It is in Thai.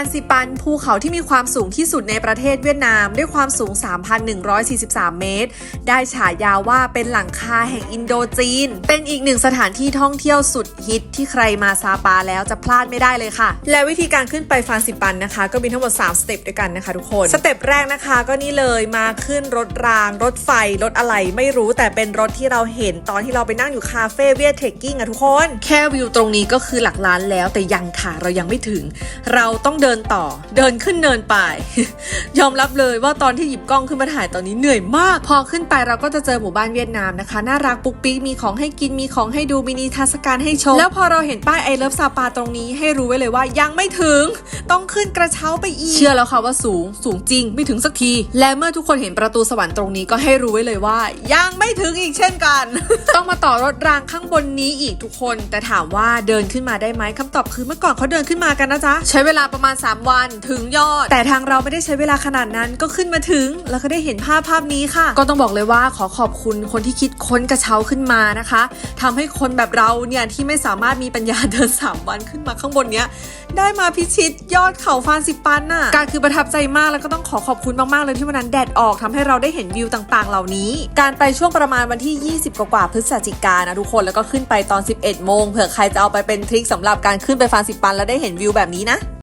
านซิปัน ภูเขาที่มีความสูงที่สุดในประเทศเวียดนามด้วยความสูง 3,143 เมตร ได้ฉายาว่าเป็นหลังคาแห่งอินโดจีน เป็นอีกหนึ่งสถานที่ท่องเที่ยวสุดฮิตที่ใครมาซาปาแล้วจะพลาดไม่ได้เลยค่ะ และวิธีการขึ้นไปฟานซิปันนะคะ ก็มีทั้งหมด 3 สเต็ปด้วยกันนะคะทุกคน สเต็ปแรกนะคะก็นี่เลยมาขึ้นรถราง รถไฟ รถอะไรไม่รู้แต่เป็นรถที่เราเห็นตอนที่เราไปนั่งอยู่คาเฟ่เวียดเทคกิ้งอะทุกคน แค่วิวตรงนี้ก็คือหลักล้านแล้วแต่ยังค่ะเรายังไม่ถึง เราต้องเดินินต่อ เดินขึ้นเนินไป ยอมรับเลยว่าตอนที่หยิบกล้องขึ้นมาถ่ายตอนนี้เหนื่อยมาก พอขึ้นไปเราก็จะเจอหมู่บ้านเวียดนามนะคะ น่ารักปุ๊กปิ๊กมีของให้กินมีของให้ดูมินิทรรศการให้ชม แล้วพอเราเห็นป้ายไอเลิฟซาปาตรงนี้ให้รู้ไว้เลยว่ายังไม่ถึง ต้องขึ้นกระเช้าไปอีก เชื่อแล้วค่ะว่าสูง สูงจริงไม่ถึงสักที และเมื่อทุกคนเห็นประตูสวรรค์ตรงนี้ก็ให้รู้ไว้เลยว่า ยังไม่ถึงอีกเช่นกัน ต้องมาต่อรถรางข้างบนนี้อีกทุกคน แต่ถามว่าเดินขึ้นมาได้ไหมคำตอบคือเมื่อก่อนเขาเดินขึ้นมากันนะจ๊ะใช้เวลาประมาณ3 วันถึงยอด แต่ทางเราไม่ได้ใช้เวลาขนาดนั้นก็ขึ้นมาถึง แล้วก็ได้เห็นภาพภาพนี้ค่ะ ก็ต้องบอกเลยว่าขอขอบคุณคนที่คิดค้นกระเช้าขึ้นมานะคะทำให้คนแบบเราเนี่ยที่ไม่สามารถมีปัญญาเดิน 3 วันขึ้นมาข้างบนเนี้ยได้มาพิชิตยอดเขาฟานสิปันน่ะการคือประทับใจมากแล้วก็ต้องขอขอบคุณมากๆเลยที่วันนั้นแดดออกทำให้เราได้เห็นวิวต่างๆ เหล่านี้ การไปช่วงประมาณวันที่ 20 กว่าพฤศจิกายนะทุกคนแล้วก็ขึ้นไปตอน 11 โมงเผื่อใครจะเอาไปเป็นทริคสำหรับการขึ้นไปฟานสิปันแล้วได้เห็นวิวแบบนี้นะ